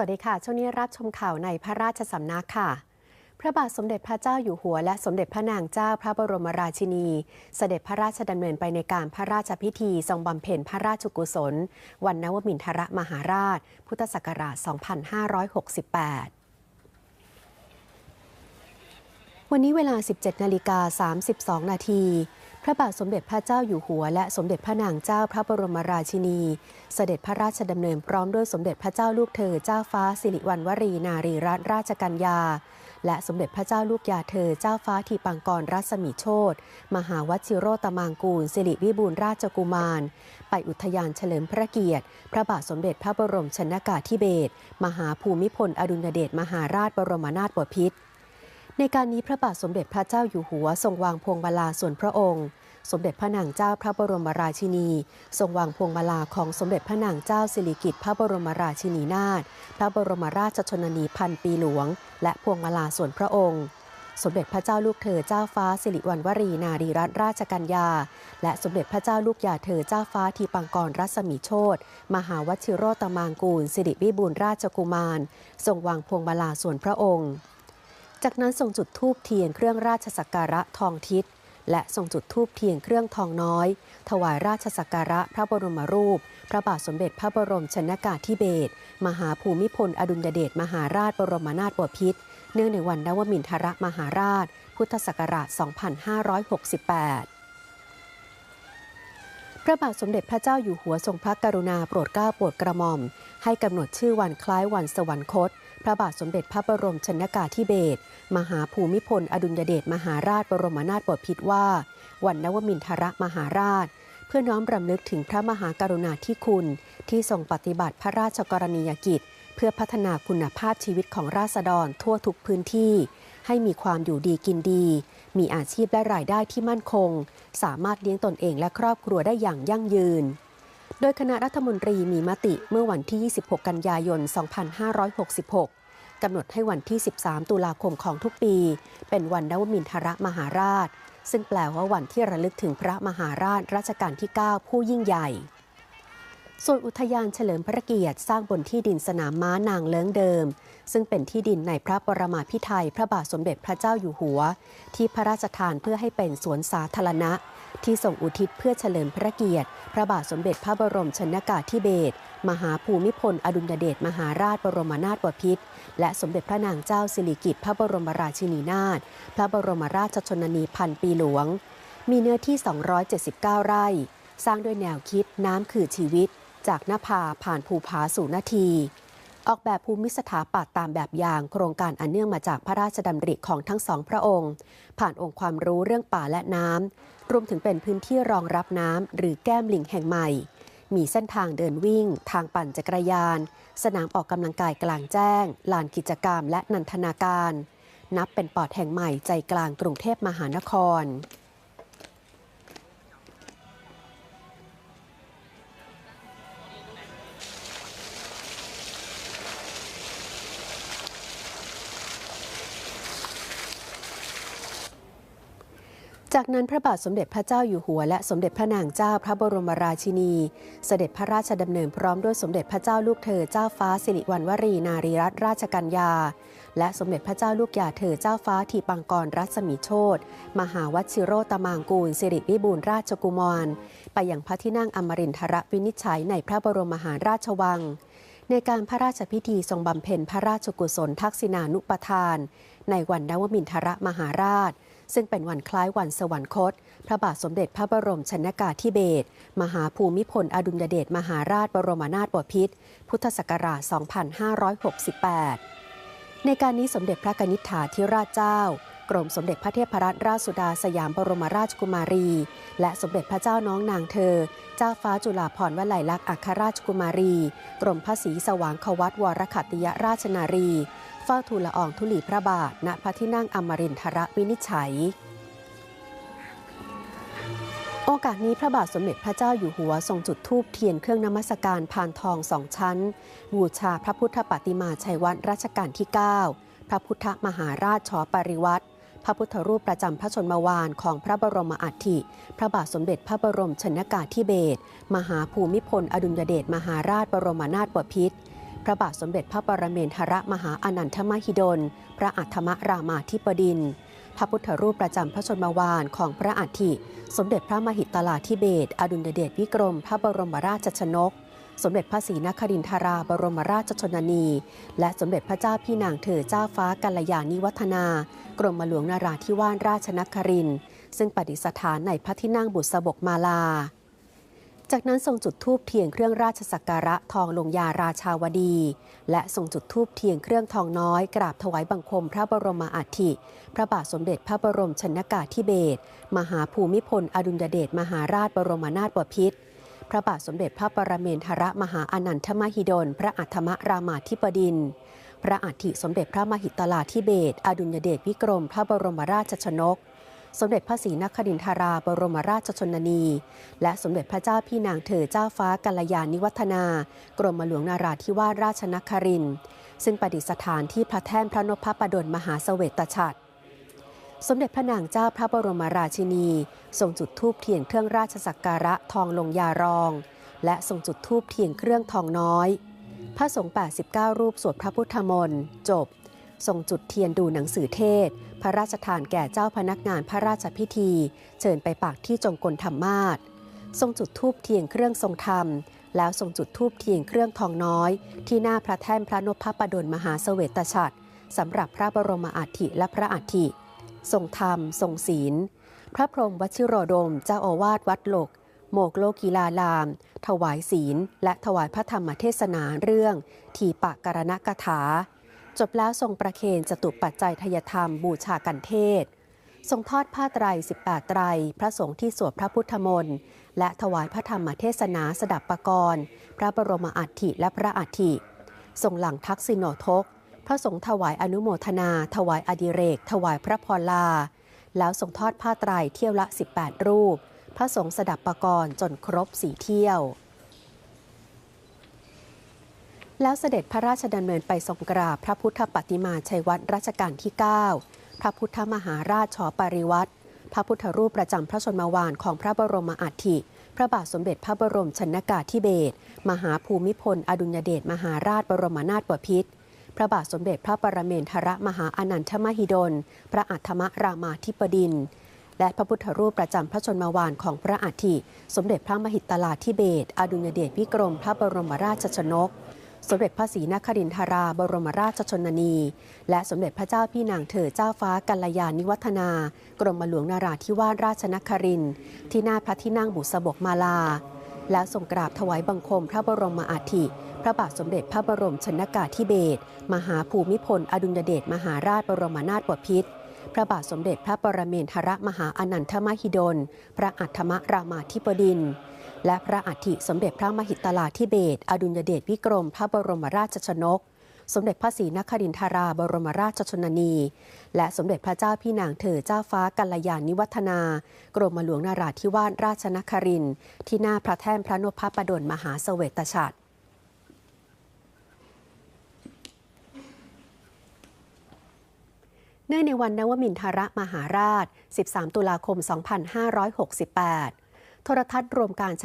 วัสดีค่ะ ช่วงนี้รับชมข่าวในพระราชสำนักค่ะ พระบาทสมเด็จพระเจ้าอยู่หัว และสมเด็จพระนางเจ้าพระบรมราชินี เสด็จพระราชดำเนินไปในการพระราชพิธีทรงบำเพ็ญพระราชกุศล วันนวมินทรมหาราช พุทธศักราช 2568 วันนี้เวลา 17 นาฬิกา 32 นาที พระบาทสมเด็จพระเจ้าอยู่หัว และสมเด็จพระนางเจ้าพระบรมราชินี เสด็จพระราชดำเนินพร้อมด้วยสมเด็จพระเจ้าลูกเธอเจ้าฟ้าสิริวัณวรีนารีรัตนราชกัญญา และสมเด็จพระเจ้าลูกยาเธอเจ้าฟ้าทีปังกรรัศมีโชตมหาวชิโรตมางกูล สิริวิบูลราชกุมาร ไปอุทยานเฉลิมพระเกียรติ พระบาทสมเด็จพระบรมชนากาธิเบศรมหาภูมิพลอดุลยเดชมหาราชบรมนาถบพิตร ในการนี้พระบาทสมเด็จพระเจ้าอยู่หัวทรงวางพวงมาลาส่วนพระองค์ สมเด็จพระนางเจ้าพระบรมราชินี ทรงวางพวงมาลาของสมเด็จพระนางเจ้าสิริกิติ์พระบรมราชินีนาถพระบรมราชชนนีพันปีหลวง และพวงมาลาส่วนพระองค์สมเด็จพระเจ้าลูกเธอเจ้าฟ้าสิริวัณวรีนารีรัตนราชกัญญา และสมเด็จพระเจ้าลูกยาเธอเจ้าฟ้าทีปังกรรัศมีโชตมหาวชิโรตมางกูล สิริวิบูลราชกุมาร ทรงวางพวงมาลาส่วนพระองค์ จากนั้นทรงจุดธูปเทียนเครื่องราชสักการะทองทิศและทรงจุดธูปเทียนเครื่องทองน้อย ถวายราชสักการะพระบรมรูป พระบาทสมเด็จพระบรมชนากาธิเบศรมหาภูมิพล อดุลยเดชมหาราชบรมนาถบพิตรเนื่องในวันนวมินทรมหาราช พุทธศักราช 2568พระบาทสมเด็จพระเจ้าอยู่หัวทรงพระกรุณาโปรดเกล้าโปรดกระหม่อม ให้กำหนดชื่อวันคล้ายวันสวรรคต พระบาทสมเด็จพระบรมชนากาธิเบศรมหาภูมิพล อดุลยเดชมหาราชบรมนาถบพิตรว่า วันนวมินทรมหาราช เพื่อน้อมรำลึกถึงพระมหากรุณาธิคุณ ที่ทรงปฏิบัติพระราชกรณียกิจ เพื่อพัฒนาคุณภาพชีวิตของราษฎรทั่วทุกพื้นที่ ให้มีความอยู่ดีกินดี มีอาชีพและรายได้ที่มั่นคง สามารถเลี้ยงตนเองและครอบครัวได้อย่างยั่งยืน โดยคณะรัฐมนตรีมีมติเมื่อวันที่ 26 กันยายน 2566 กำหนดให้วันที่ 13 ตุลาคมของทุกปี เป็นวันนวมินทรมหาราช ซึ่งแปลว่าวันที่ระลึกถึงพระมหาราชรัชกาลที่ 9 ผู้ยิ่งใหญ่ ส่วนอุทยานเฉลิมพระเกียรติสร้างบนที่ดินสนามม้านางเลิ้งเดิม ซึ่งเป็นที่ดินในพระปรมาภิไธยพระบาทสมเด็จพระเจ้าอยู่หัว ที่พระราชทานเพื่อให้เป็นสวนสาธารณะ ที่ส่งอุทิศเพื่อเฉลิมพระเกียรติ พระบาทสมเด็จพระบรมชนากาธิเบศรมหาภูมิพล อดุลยเดชมหาราชบรมนาถบพิตรและสมเด็จพระนางเจ้าสิริกิติ์พระบรมราชินีนาถพระบรมราชชนนีพันปีหลวง มีเนื้อที่ 279 ไร่ สร้างด้วยแนวคิดน้ำคือชีวิต จากหน้าผาผ่านภูผาสู่นาทีออกแบบภูมิสถาปัตย์ตามแบบอย่างโครงการอันเนื่องมาจากพระราชดำริของทั้งสองพระองค์ ผ่านองค์ความรู้เรื่องป่าและน้ำ รวมถึงเป็นพื้นที่รองรับน้ำหรือแก้มลิงแห่งใหม่ มีเส้นทางเดินวิ่ง ทางปั่นจักรยาน สนามออกกำลังกายกลางแจ้ง ลานกิจกรรมและนันทนาการ นับเป็นปอดแห่งใหม่ใจกลางกรุงเทพมหานคร นั้นพระบาทสมเด็จพระเจ้าอยู่หัวและสมเด็จพระนางเจ้าพระบรมราชินี เสด็จพระราชดำเนินพร้อมด้วยสมเด็จพระเจ้าลูกเธอเจ้าฟ้าสิริวัณวรีนารีรัตนราชกัญญา และสมเด็จพระเจ้าลูกยาเธอเจ้าฟ้าทีปังกรรัศมีโชตมหาวชิโรตมางกูลสิริวิบูลราชกุมาร ไปยังพระที่นั่งอมรินทรวินิจฉัยในพระบรมมหาราชวัง ในการพระราชพิธีทรงบำเพ็ญพระราชกุศลทักษิณานุปทาน ในวันนวมินทรมหาราช ซึ่งเป็นวันคล้ายวันสวรรคต พระบาทสมเด็จพระบรมชนากาธิเบศรมหาภูมิพลอดุลยเดชมหาราชบรมนาถบพิตรพุทธศักราช 2568 ในการนี้สมเด็จพระกนิษฐาธิราชเจ้า กรมสมเด็จพระเทพรัตนราชสุดาสยามบรมราชกุมารี และสมเด็จพระเจ้าน้องนางเธอ เจ้าฟ้าจุฬาภรณ์วลัยลักษณ์อัครราชกุมารี กรมพระศรีสว่างควัตวรขัตติยราชนารี เฝ้าทูลละอองธุลีพระบาท ณพระที่นั่งอมรินทรวินิจฉัยโอกาสนี้พระบาทสมเด็จพระเจ้าอยู่หัวทรงจุดธูปเทียนเครื่องนมัสการพานทองสองชั้น บูชาพระพุทธปฏิมาชัยวัดรัชกาลที่ 9 พระพุทธมหาราชชอปริวัติ ระพุทธรูปประจำพระชนมวานของพระบรมอัฐิ พระบาทสมเด็จพระบรมชนากาธิเบศรมหาภูมิพล อดุลยเดชมหาราชบรมนาถบพิตรพระบาทสมเด็จพระปรเมนทรมหาอนันทมหิดล พระอัฏฐมรามาธิบดิน พระพุทธรูปประจำพระชนมวานของพระอัฐิ สมเด็จพระมหิตลาธิเบศอดุลยเดชวิกรม พระบรมราชชนก สมเด็จพระศรีนครินทราบรมราชชนนี และสมเด็จพระเจ้าพี่นางเธอเจ้าฟ้ากัลยาณิวัฒนา กรมหลวงนาราธิวาสราชนคริน ซึ่งประดิษฐานในพระที่นั่งบุษบกมาลา จากนั้นทรงจุดธูปเทียนเครื่องราชสักการะทองลงยาราชาวดี และทรงจุดธูปเทียนเครื่องทองน้อยกราบถวายบังคมพระบรมอัฐิพระบาทสมเด็จพระบรมชนากาธิเบศมหาภูมิพลอดุลยเดชมหาราชบรมนาถบพิตร พระบาทสมเด็จพระปรเมนทรมหาอนันทมหิดล พระอัฏฐมรามาธิบดิน พระอัฐิสมเด็จพระมหิตลาธิเบศอดุลยเดชวิกรม พระบรมราชชนก สมเด็จพระศรีนครินทราบรมราชชนนี และสมเด็จพระเจ้าพี่นางเธอเจ้าฟ้ากัลยาณิวัฒนา กรมหลวงนาราธิวาสราชนครินซึ่งประดิษฐานที่พระแท่นพระนพประดลมหาเสวตฉัตร สมเด็จพระนางเจ้าพระบรมราชินี ทรงจุดธูปเทียนเครื่องราชสักการะทองลงยารอง และทรงจุดธูปเทียนเครื่องทองน้อย พระสงฆ์89 รูปสวดพระพุทธมนต์จบ ทรงจุดเทียนดูหนังสือเทศ พระราชทานแก่เจ้าพนักงานพระราชพิธี เชิญไปปากที่จงกลธรรมาศทรงจุดธูปเทียนเครื่องทรงธรรม แล้วทรงจุดธูปเทียนเครื่องทองน้อย ที่หน้าพระแท่นพระนพประดลมหาเสวตฉัตรสำหรับพระบรมอัฐิและพระอัฐิ ทรงธรรม ทรงศีล พระพรหมวชิโรดม เจ้าอาวาสวัดหลก โมกโลกีลาราม ถวายศีล และถวายพระธรรมเทศนาเรื่อง ทีปะการณกถา จบแล้วทรงประเคนจตุปัจจัยทยธรรมบูชากันเทศ ทรงทอดผ้าไตร 18 ไตร พระสงฆ์ที่สวดพระพุทธมนต์ และถวายพระธรรมเทศนาสดับปรกรณ์ พระบรมอัฐิและพระอัฐิทรงหลังทักษิโนทก พระสงฆ์ถวายอนุโมทนา ถวายอดิเรก ถวายพระพรลา แล้วทรงทอดผ้าไตรเที่ยวละ 18 รูป พระสงฆ์สดับประกรณ์จนครบสีเที่ยว แล้วเสด็จพระราชดำเนินไปทรงกราบพระพุทธปฏิมาชัยวัดรัชกาลที่ 9 พระพุทธมหาราชชอปริวัตรพระพุทธรูปประจำพระชนมวานของพระบรมอัฐิพระบาทสมเด็จพระบรมชนากาธิเบศรมหาภูมิพล อดุลยเดชมหาราชบรมนาถบพิตร พระบาทสมเด็จพระปรเมนทรมหาอนันทมหิดล พระอัฏฐมรามาธิบดิน และพระพุทธรูปประจำพระชนมวานของพระอัฐิสมเด็จพระมหิตลาธิเบศอดุลยเดชวิกรมพระบรมราชชนก สมเด็จพระศรีนครินทราบรมราชชนนี และสมเด็จพระเจ้าพี่นางเธอเจ้าฟ้ากัลยาณิวัฒนา กรมหลวงนาราธิวาสราชนครินทร์ที่หน้าพระที่นั่งบุษบกมาลา แล้วทรงกราบถวายบังคมพระบรมอัฐิ พระบาทสมเด็จพระบรมชนากาธิเบศรมหาภูมิพล อดุลยเดชมหาราชบรมนาถบพิตรพระบาทสมเด็จพระปรเมนทรมหาอนันทมหิดล พระอัฏฐมรามาธิบดิน และพระอัฐิสมเด็จพระมหิตลาธิเบศรอดุลยเดชวิกรม พระบรมราชชนก สมเด็จพระศรีนครินทราบรมราชชนนี และสมเด็จพระเจ้าพี่นางเธอเจ้าฟ้ากัลยาณิวัฒนา กรมหลวงนาราธิวาสราชนครินทร์ที่หน้าพระแท่นพระนพประดลมหาเสวตฉัตร เนื่องในวันนวมินทรมหาราช 13 ตุลาคม 2568 โทรทัศน์รวมการเฉ